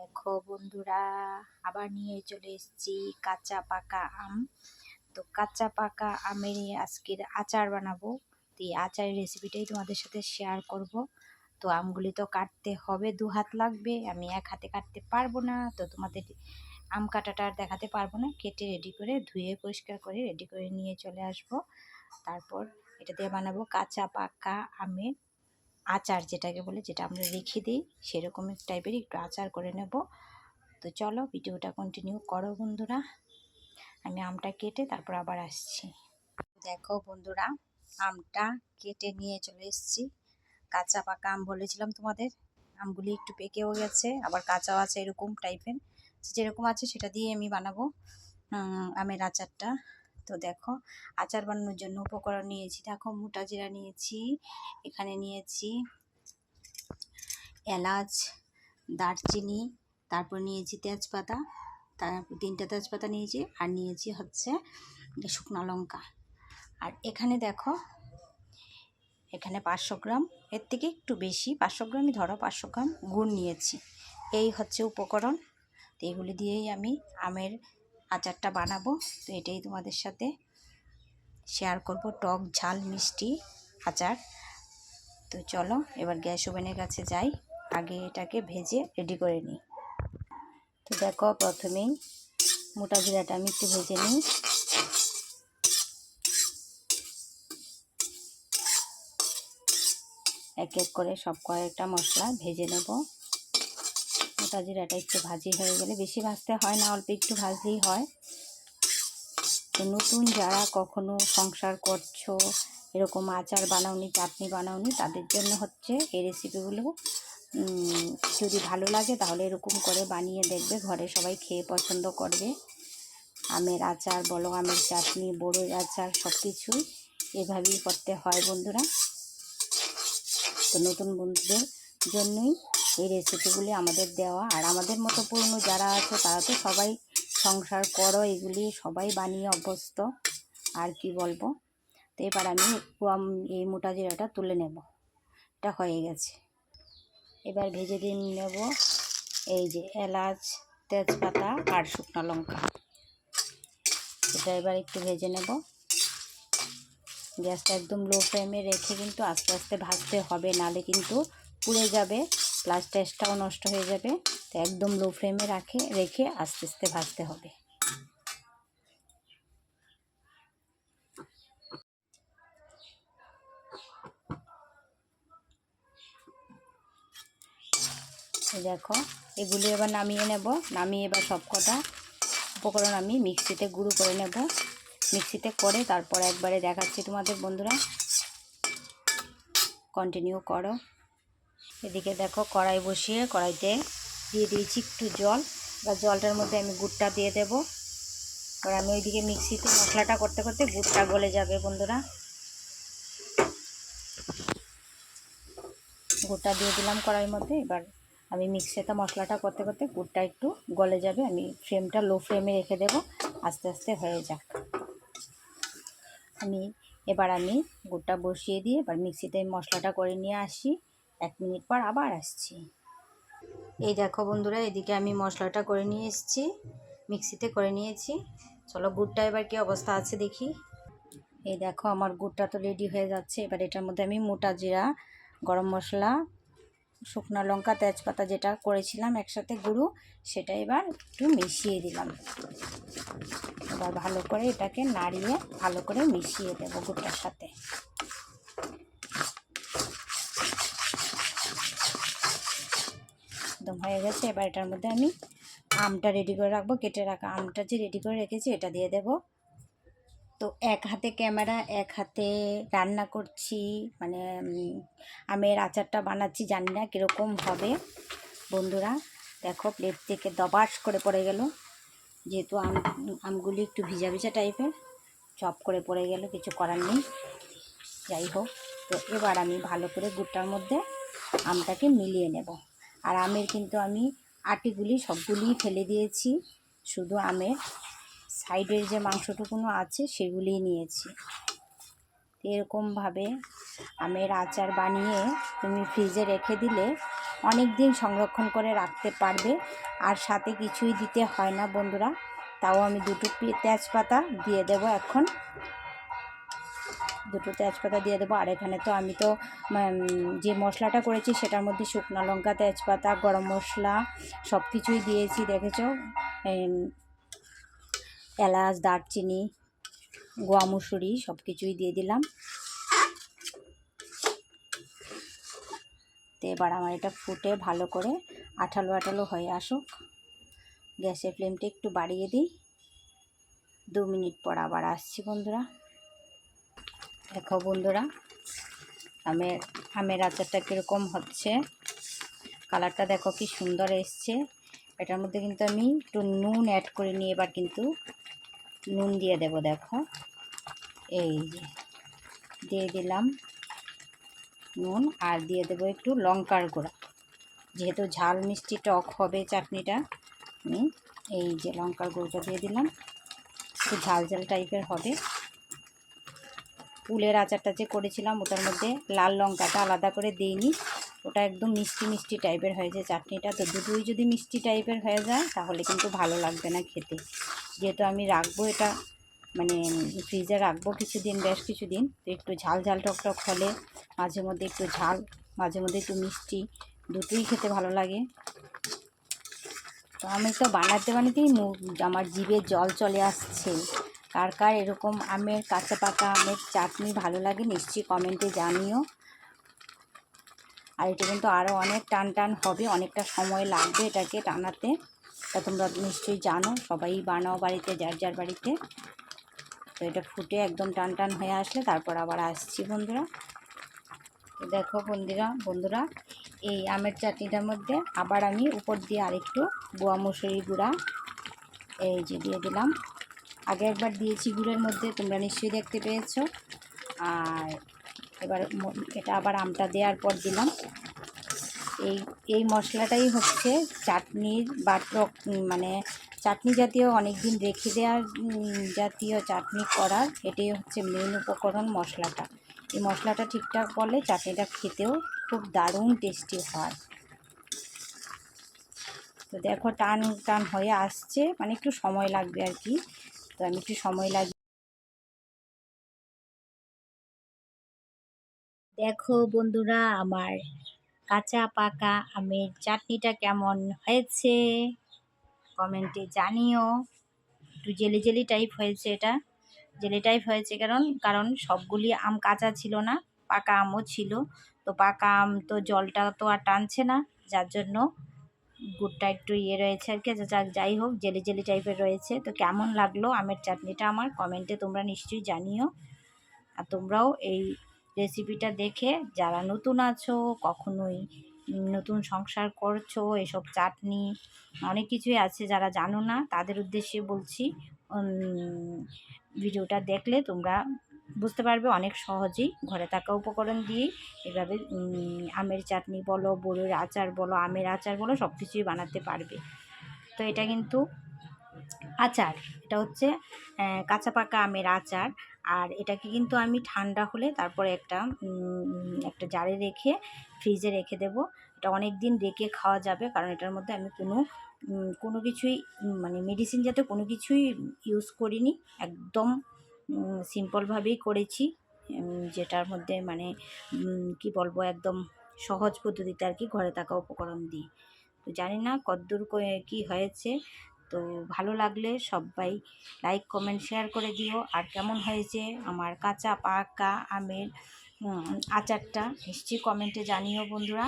দেখো বন্ধুরা, আবার নিয়ে চলে এসেছি কাঁচা পাকা আম। তো কাঁচা পাকা আমের আজকের আচার বানাবো। তো এই আচারের রেসিপিটাই তোমাদের সাথে শেয়ার করব। তো আমগুলি তো কাটতে হবে, দু হাত লাগবে। আমি এক হাতে কাটতে পারব না, তো তোমাদের আম কাটাটা দেখাতে পারব না। কেটে রেডি করে, ধুয়ে পরিষ্কার করে রেডি করে নিয়ে চলে আসব। তারপর এটা দিয়ে বানাবো কাঁচা পাকা আমের আচার যেটাকে বলে, যেটা আমরা রেখে দিই সেরকম টাইপের একটু আচার করে নেব। তো চলো, ভিডিওটা কন্টিনিউ করো বন্ধুরা। আমি আমটা কেটে তারপর আবার আসছি। দেখো বন্ধুরা, আমটা কেটে নিয়ে চলে এসেছি। কাঁচা পাকা আম বলেছিলাম তোমাদের, আমগুলি একটু পেকেও গেছে, আবার কাঁচাও আছে এরকম টাইপের যেরকম আছে সেটা দিয়ে আমি বানাবো আমের আচারটা। তো দেখো, আচার বানানোর জন্য উপকরণ নিয়েছি। দেখো, মোটা জিরা নিয়েছি, এখানে নিয়েছি এলাচ, দারচিনি, তারপর নিয়েছি তেজপাতা তারপর তিনটা তেজপাতা নিয়েছি, আর নিয়েছি হচ্ছে শুকনো লঙ্কা। আর এখানে দেখো, এখানে পাঁচশো গ্রাম, এর থেকে একটু বেশি, পাঁচশো গ্রামই ধরো, পাঁচশো গ্রাম গুড় নিয়েছি। এই হচ্ছে উপকরণ। তো এগুলি দিয়েই আমি আমের আচারটা বানাবো। তো এটাই তোমাদের সাথে শেয়ার করব। টক, ঝাল, মিষ্টি আচার। তো চলো, এবার গ্যাস ওভেনের কাছে যাই। আগে এটাকে ভেজে রেডি করে নিই। তো দেখো প্রথমেই মোটা জিরাটা আমি একটু ভেজে নিই। এক এক করে সব কয়েকটা মশলা ভেজে নেব। মোটা জিরাটা একটু ভাজি হয়ে গেলে, বেশি ভাজতে হয় না, অল্প একটু ভাজলেই হয়। তো নতুন যারা কখনো সংসার করছ, এরকম আচার বানাওনি, চাটনি বানাওনি, তাদের জন্য হচ্ছে এই রেসিপিগুলো যদি ভালো লাগে তাহলে এরকম করে বানিয়ে দেখবে, ঘরে সবাই খেয়ে পছন্দ করবে। আমের আচার বলো, আমের চাটনি, বড়োর আচার সব কিছুই এভাবেই করতে হয় বন্ধুরা। তো নতুন বন্ধুদের জন্যই এই রেসিপিগুলি আমাদের দেওয়া। আর আমাদের মতো পুরনো যারা আছে, তারা তো সবাই সংসার করো, এগুলি সবাই বানিয়ে অভ্যস্ত। আর কি বলব? তো এবার আমি এই মোটা জিরাটা তুলে নেব। এটা হয়ে গেছে। এবার ভেজে দিয়ে নেব এই যে এলাচ, তেজপাতা আর শুকনো লঙ্কা। এটা এবার একটু ভেজে নেব। গ্যাসটা একদম লো ফ্লেমে রেখে কিন্তু আস্তে আস্তে ভাজতে হবে নালে কিন্তু পুড়ে যাবে। প্লাস টেস্টটাও নষ্ট হয়ে যাবে। তো একদম লো ফ্লেমে রাখে, রেখে আস্তে আস্তে ভাজতে হবে। দেখো, এগুলি এবার নামিয়ে নেব। নামিয়ে এবার সব কটা উপকরণ আমি মিক্সিতে গুঁড়ো করে নেব। মিক্সিতে করে তারপর একবারে দেখাচ্ছি তোমাদের বন্ধুরা। কন্টিনিউ করো। এদিকে দেখো কড়াই বসিয়ে কড়াইতে দিয়ে দিয়েছি একটু জল। বা জলটার মধ্যে আমি গুড়টা দিয়ে দেব। এবার আমি ওইদিকে মিক্সিতে মশলাটা করতে করতে গুড়টা গলে যাবে বন্ধুরা। গুড়টা দিয়ে দিলাম কড়াইয়ের মধ্যে। এবার আমি মিক্সিতে মশলাটা করতে করতে গুড়টা একটু গলে যাবে। আমি ফ্লেমটা লো ফ্লেমে রেখে দেব। আস্তে আস্তে হয়ে যাক। আমি এবার আমি গুড়টা বসিয়ে দিয়ে এবার মিক্সিতে মশলাটা করে নিয়ে আসি। এক মিনিট পর আবার আসছি। এই দেখো বন্ধুরা, এদিকে আমি মশলাটা করে নিয়ে এসেছি, মিক্সিতে করে নিয়েছি। চলো গুড়টা এবার কি অবস্থা আছে দেখি। এই দেখো আমার গুড়টা তো রেডি হয়ে যাচ্ছে। এবার এটার মধ্যে আমি মোটা জিরা, গরম মশলা, শুকনো লঙ্কা, তেজপাতা যেটা করেছিলাম একসাথে গুঁড়ো, সেটা এবার একটু মিশিয়ে দিলাম। এবার ভালো করে এটাকে নাড়িয়ে ভালো করে মিশিয়ে দেবো গুড়টার সাথে একদম হয়ে গেছে। এবার এটার মধ্যে আমি আমটা রেডি করে রাখব। কেটে রাখা আমটা যে রেডি করে রেখেছি, এটা দিয়ে দেব। তো এক হাতে ক্যামেরা, এক হাতে রান্না করছি। মানে আমের আচারটা বানাচ্ছি, জানি না কীরকম হবে। বন্ধুরা, দেখো প্লেট থেকে দবাস করে পড়ে গেল। যেহেতু আম, আমগুলি একটু ভিজা ভিজা টাইপের চপ করে পড়ে গেল, কিছু করার নেই। যাই হোক, তো এবার আমি ভালো করে গুড়টার মধ্যে আমটাকে মিলিয়ে নেব। আর আমের কিন্তু আমি আটিগুলি সবগুলিই ফেলে দিয়েছি। শুধু আমের সাইডের যে মাংসটুকুনো আছে সেগুলিই নিয়েছি। এরকমভাবে আমের আচার বানিয়ে তুমি ফ্রিজে রেখে দিলে অনেক দিন সংরক্ষণ করে রাখতে পারবে। আর সাথে কিছুই দিতে হয় না বন্ধুরা। তাও আমি দুটো তেজপাতা দিয়ে দেবো এখন। দুটো তেজপাতা দিয়ে দেবো। আর এখানে তো আমি তো যে মশলাটা করেছি সেটার মধ্যে শুকনো লঙ্কা, তেজপাতা, গরম মশলা সব কিছুই দিয়েছি, দেখেছ? এলাচ, দারচিনি গোয়া মুসুরি সব কিছুই দিয়ে দিলাম। তো এবার আমার এটা ফুটে ভালো করে আঠালো আঠালো হয়ে আসুক। গ্যাসের ফ্লেমটা একটু বাড়িয়ে দিই। দু মিনিট পর আবার আসছি বন্ধুরা। দেখো বন্ধুরা আমের আমের আচারটা কীরকম হচ্ছে, কালারটা দেখো কি সুন্দর এসছে। এটার মধ্যে কিন্তু আমি একটু নুন অ্যাড করে নিয়ে এবার কিন্তু নুন দিয়ে দেব, দেখো। এই যে, দিয়ে দিলাম নুন আর দিয়ে দেবো একটু লঙ্কার গুঁড়া। যেহেতু ঝাল মিষ্টি টক হবে চাটনিটা, আমি এই যে লঙ্কার গুঁড়োটা দিয়ে দিলাম। একটু ঝাল ঝাল টাইপের হবে। ফুলের আচারটা যে করেছিলাম, ওটার মধ্যে লাল লঙ্কাটা আলাদা করে দিইনি। ওটা একদম মিষ্টি মিষ্টি টাইপের হয়েছে চাটনিটা। তো দুটোই যদি মিষ্টি টাইপের হয়ে যায়, তাহলে কিন্তু ভালো লাগবে না খেতে। যেহেতু আমি রাখব এটা মানে ফ্রিজে রাখব কিছুদিন, বেশ কিছুদিন, তো একটু ঝাল ঝাল টক টক হলে, মাঝে মধ্যে একটু ঝাল, মাঝে মধ্যে একটু মিষ্টি, দুটোই খেতে ভালো লাগে। তো আমি তো বানাতে বানাতেই আমার জিভে জল চলে আসছে। কার কার এরকম আমের কাঁচা পাকা আমের চাটনি ভালো লাগে নিশ্চয়ই কমেন্টে জানিও। আর এটা কিন্তু আরও অনেক টান টান হবে, অনেকটা সময় লাগবে এটাকে টানাতে। তা তোমরা নিশ্চয়ই জানো, সবাই বানাও বাড়িতে, যার যার বাড়িতে। তো এটা ফুটে একদম টান টান হয়ে আসলে তারপর আবার আসছি বন্ধুরা। দেখো বন্ধুরা বন্ধুরা, এই আমের চাটনিটার মধ্যে আবার আমি উপর দিয়ে আরেকটু গোয়া মুসুরি গুঁড়া, এই যে দিয়ে দিলাম। আগে একবার দিয়েছি গুড়ের মধ্যে, তোমরা নিশ্চয়ই দেখতে পেয়েছ। আর এবার এটা আবার আমটা দেওয়ার পর দিলাম। এই এই মশলাটাই হচ্ছে চাটনির বা টক মানে চাটনি জাতীয় অনেক দিন রেখে দেওয়ার জাতীয় চাটনি করার, এটাই হচ্ছে মেন উপকরণ মশলাটা। এই মশলাটা ঠিকঠাক করলে চাটনিটা খেতেও খুব দারুণ টেস্টি হয়। তো দেখো, টান টান হয়ে আসছে মানে একটু সময় লাগবে আর কি। তো আমি একটু সময় লাগে দেখো বন্ধুরা, আমার কাঁচা পাকা আমের চাটনিটা কেমন হয়েছে? কমেন্টে জানিও। একটু জেলি জেলি টাইপ হয়েছে এটা। জেলি টাইপ হয়েছে কারণ কারণ সবগুলি আম কাঁচা ছিল না, পাকা আমও ছিল। তো পাকা আম তো জলটা তো আর টানছে না, যার জন্য গুড়টা একটু ইয়ে রয়েছে আর কি। যাক যাই হোক, জেলি জেলি টাইপের রয়েছে। তো কেমন লাগল আমের চাটনিটা আমার? কমেন্টে তোমরা নিশ্চয়ই জানিও। আর তোমরাও এই রেসিপিটা দেখে যারা নতুন আছো, কখনোই নতুন সংসার করছ, এসব চাটনি, অনেক কিছুই আছে যারা জানো না, তাদের উদ্দেশ্যে বলছি ভিডিওটা দেখলে তোমরা বুঝতে পারবে, অনেক সহজেই ঘরে থাকা উপকরণ দিয়েই এভাবে আমের চাটনি বলো, বড়ির আচার বলো, আমের আচার বলো সব কিছুই বানাতে পারবে। তো এটা কিন্তু আচার, এটা হচ্ছে কাঁচা পাকা আমের আচার। আর এটাকে কিন্তু আমি ঠান্ডা হলে তারপরে একটা একটা জারে রেখে ফ্রিজে রেখে দেব। এটা অনেক দিন রেখে খাওয়া যাবে, কারণ এটার মধ্যে আমি কোনো কোনো কিছুই মানে মেডিসিন যাতে কোনো কিছুই ইউজ করিনি, একদম সিম্পলভাবেই করেছি। যেটার মধ্যে মানে কি বলব, একদম সহজ পদ্ধতিতে আর কি ঘরে থাকা উপকরণ দিই। তো জানি না কদ্দূর কি হয়েছে। তো ভালো লাগলে সবাই লাইক কমেন্ট শেয়ার করে দিও। আর কেমন হয়েছে আমার কাঁচা, পাকা আমের আচারটা নিশ্চয়ই কমেন্টে জানিও বন্ধুরা।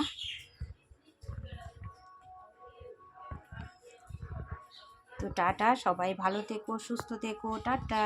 তো টাটা, সবাই ভালো থেকো, সুস্থ থেকো, টাটা।